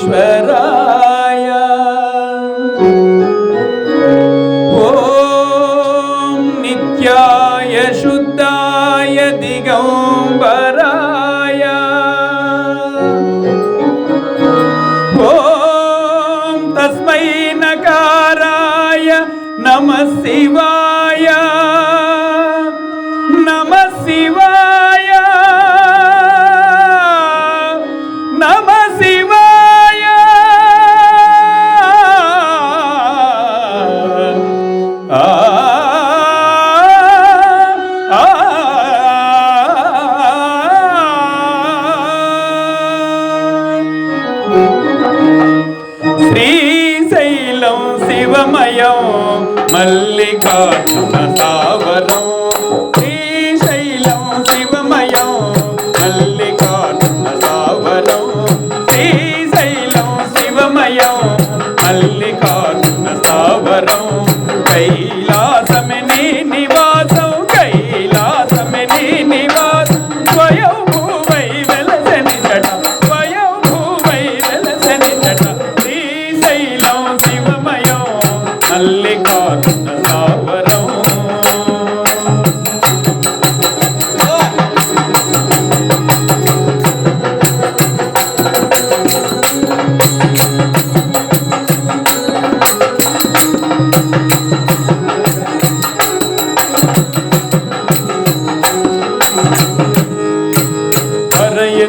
महेश्वराय ॐ नित्याय शुद्धाय दिगम्बराय ॐ तस्मै नकाराय नमः शिवाय नमः शिवाय సమయం మల్లికార్జున సావరం. శ్రీశైలం శివమయం మల్లికార్జున సావరం. శ్రీశైలం శివమయం మల్లికార్జున సావరం.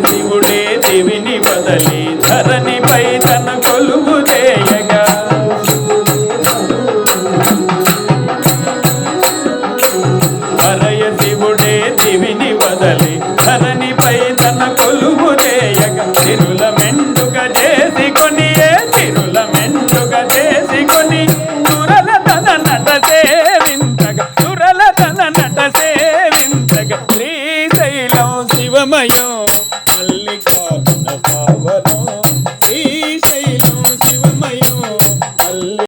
శివుడే దేవిని బదలి.